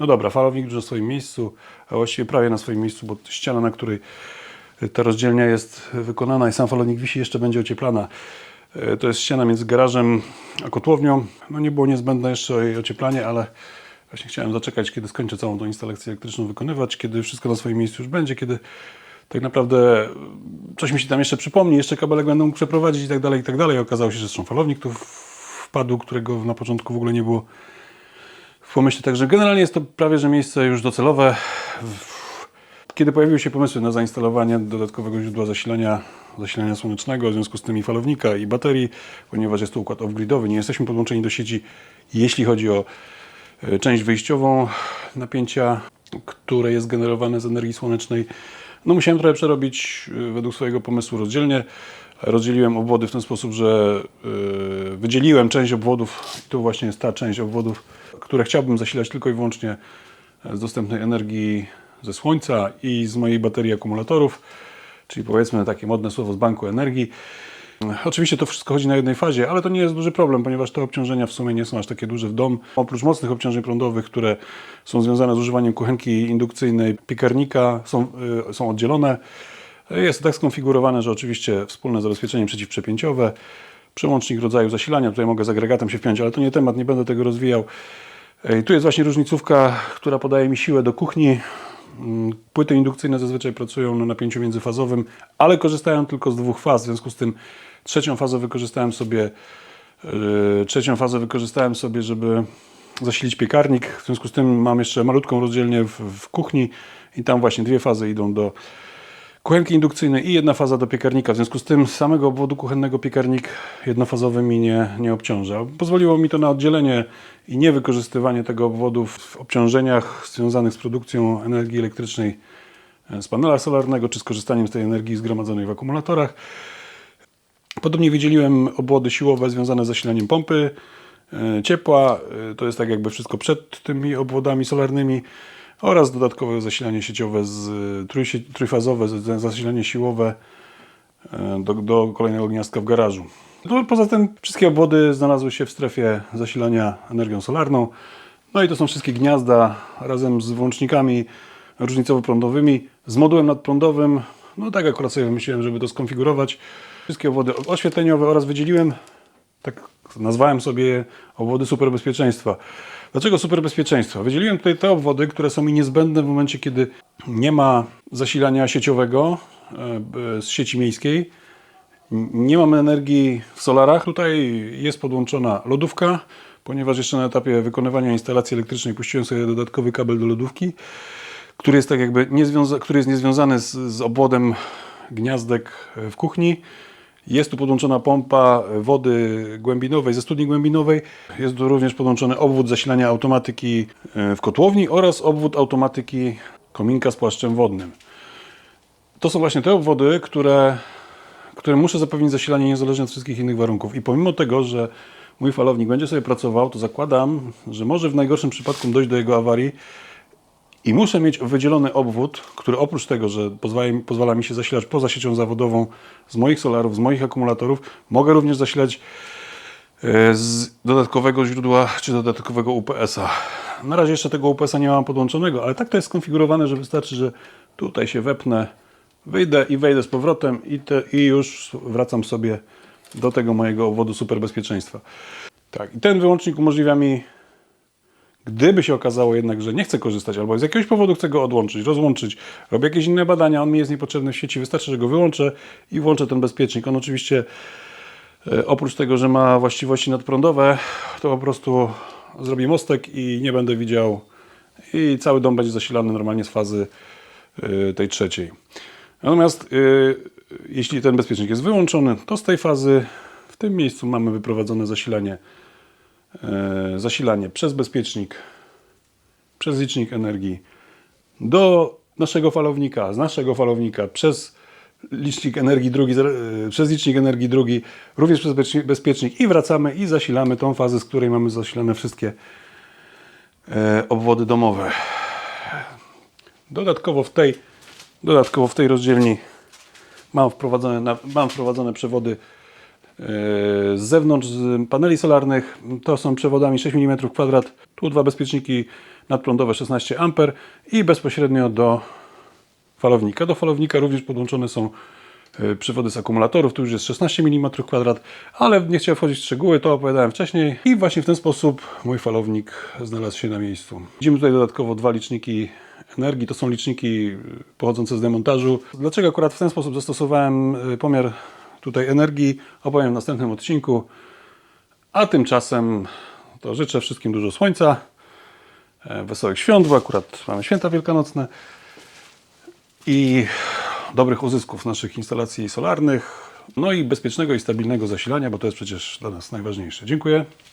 No dobra, falownik już na swoim miejscu, a właściwie prawie na swoim miejscu, bo ściana, na której ta rozdzielnia jest wykonana i sam falownik wisi, jeszcze będzie ocieplana. E, To jest ściana między garażem a kotłownią. No nie było niezbędne jeszcze jej ocieplanie, ale właśnie chciałem zaczekać, kiedy skończę całą tą instalację elektryczną wykonywać, kiedy wszystko na swoim miejscu już będzie, kiedy tak naprawdę coś mi się tam jeszcze przypomni, jeszcze kabelek będę mógł przeprowadzić i tak dalej, i tak dalej. Okazało się, że zresztą falownik tu wpadł, którego na początku w ogóle nie było pomyśle. Także generalnie jest to prawie, że miejsce już docelowe. Kiedy pojawiły się pomysły na zainstalowanie dodatkowego źródła zasilania, zasilania słonecznego, w związku z tym i falownika i baterii, ponieważ jest to układ off-gridowy, nie jesteśmy podłączeni do sieci, jeśli chodzi o e, część wyjściową napięcia, które jest generowane z energii słonecznej. No musiałem trochę przerobić e, według swojego pomysłu rozdzielnie. Rozdzieliłem obwody w ten sposób, że e, wydzieliłem część obwodów, i tu właśnie jest ta część obwodów, które chciałbym zasilać tylko i wyłącznie z dostępnej energii ze słońca i z mojej baterii akumulatorów, czyli powiedzmy takie modne słowo z banku energii. Oczywiście to wszystko chodzi na jednej fazie, ale to nie jest duży problem, ponieważ te obciążenia w sumie nie są aż takie duże w dom. Oprócz mocnych obciążeń prądowych, które są związane z używaniem kuchenki indukcyjnej, piekarnika, są, y, są oddzielone. Jest to tak skonfigurowane, że oczywiście wspólne zabezpieczenie przeciwprzepięciowe, przełącznik rodzaju zasilania, tutaj mogę z agregatem się wpiąć, ale to nie temat, nie będę tego rozwijał. Ej, Tu jest właśnie różnicówka, która podaje mi siłę do kuchni. Mm, Płyty indukcyjne zazwyczaj pracują na napięciu międzyfazowym, ale korzystają tylko z dwóch faz. W związku z tym trzecią fazę wykorzystałem sobie, yy, trzecią fazę wykorzystałem sobie, żeby zasilić piekarnik. W związku z tym mam jeszcze malutką rozdzielnię w, w kuchni i tam właśnie dwie fazy idą do kuchenki indukcyjnej i jedna faza do piekarnika. W związku z tym samego obwodu kuchennego piekarnik jednofazowy mi nie, nie obciąża. Pozwoliło mi to na oddzielenie i nie wykorzystywanie tego obwodu w obciążeniach związanych z produkcją energii elektrycznej e, z panela solarnego, czy z korzystaniem z tej energii zgromadzonej w akumulatorach. Podobnie wydzieliłem obwody siłowe związane z zasilaniem pompy e, ciepła. E, To jest tak jakby wszystko przed tymi obwodami solarnymi oraz dodatkowe zasilanie sieciowe z e, trójsie, trójfazowe, zasilanie siłowe e, do, do kolejnego gniazdka w garażu. No, poza tym wszystkie obwody znalazły się w strefie zasilania energią solarną. No i to są wszystkie gniazda razem z włącznikami różnicowo-prądowymi, z modułem nadprądowym. No tak akurat sobie wymyśliłem, żeby to skonfigurować. Wszystkie obwody oświetleniowe oraz wydzieliłem, tak nazwałem sobie obwody superbezpieczeństwa. Dlaczego superbezpieczeństwa? Wydzieliłem tutaj te obwody, które są mi niezbędne w momencie, kiedy nie ma zasilania sieciowego e, b- z sieci miejskiej. Nie mamy energii w solarach. Tutaj jest podłączona lodówka, ponieważ jeszcze na etapie wykonywania instalacji elektrycznej puściłem sobie dodatkowy kabel do lodówki, który jest tak jakby który jest niezwiązany z, z obwodem gniazdek w kuchni. Jest tu podłączona pompa wody głębinowej ze studni głębinowej. Jest tu również podłączony obwód zasilania automatyki e, w kotłowni oraz obwód automatyki kominka z płaszczem wodnym. To są właśnie te obwody, które które muszę zapewnić zasilanie niezależnie od wszystkich innych warunków. I pomimo tego, że mój falownik będzie sobie pracował, to zakładam, że może w najgorszym przypadku dojść do jego awarii i muszę mieć wydzielony obwód, który oprócz tego, że pozwala, pozwala mi się zasilać poza siecią zawodową z moich solarów, z moich akumulatorów, mogę również zasilać e, z dodatkowego źródła czy dodatkowego UPS-a. Na razie jeszcze tego UPS-a nie mam podłączonego, ale tak to jest skonfigurowane, że wystarczy, że tutaj się wepnę, wyjdę i wejdę z powrotem i, te, i już wracam sobie do tego mojego obwodu superbezpieczeństwa. Tak, i ten wyłącznik umożliwia mi, gdyby się okazało jednak, że nie chcę korzystać albo z jakiegoś powodu chcę go odłączyć, rozłączyć, robię jakieś inne badania, on mi jest niepotrzebny w sieci, wystarczy, że go wyłączę i włączę ten bezpiecznik. On oczywiście E, Oprócz tego, że ma właściwości nadprądowe, to po prostu zrobię mostek i nie będę widział i cały dom będzie zasilany normalnie z fazy e, tej trzeciej. Natomiast e, jeśli ten bezpiecznik jest wyłączony, to z tej fazy w tym miejscu mamy wyprowadzone zasilanie, zasilanie przez bezpiecznik, przez licznik energii do naszego falownika, z naszego falownika przez licznik energii drugi, e, przez licznik energii drugi, również przez bezpiecznik- i wracamy i zasilamy tą fazę, z której mamy zasilane wszystkie e, obwody domowe. Dodatkowo w tej, dodatkowo w tej rozdzielni mam wprowadzone, mam wprowadzone przewody z zewnątrz z paneli solarnych. To są przewodami 6 mm kwadrat. Tu dwa bezpieczniki nadprądowe 16 A i bezpośrednio do falownika. Do falownika również podłączone są e, przewody z akumulatorów. Tu już jest 16 mm kwadrat, ale nie chciałem wchodzić w szczegóły, to opowiadałem wcześniej. I właśnie w ten sposób mój falownik znalazł się na miejscu. Widzimy tutaj dodatkowo dwa liczniki energii. To są liczniki pochodzące z demontażu. Dlaczego akurat w ten sposób zastosowałem e, pomiar tutaj energii, opowiem w następnym odcinku. A tymczasem to życzę wszystkim dużo słońca, e, wesołych świąt, bo akurat mamy święta wielkanocne i dobrych uzysków naszych instalacji solarnych, no i bezpiecznego i stabilnego zasilania, bo to jest przecież dla nas najważniejsze. Dziękuję.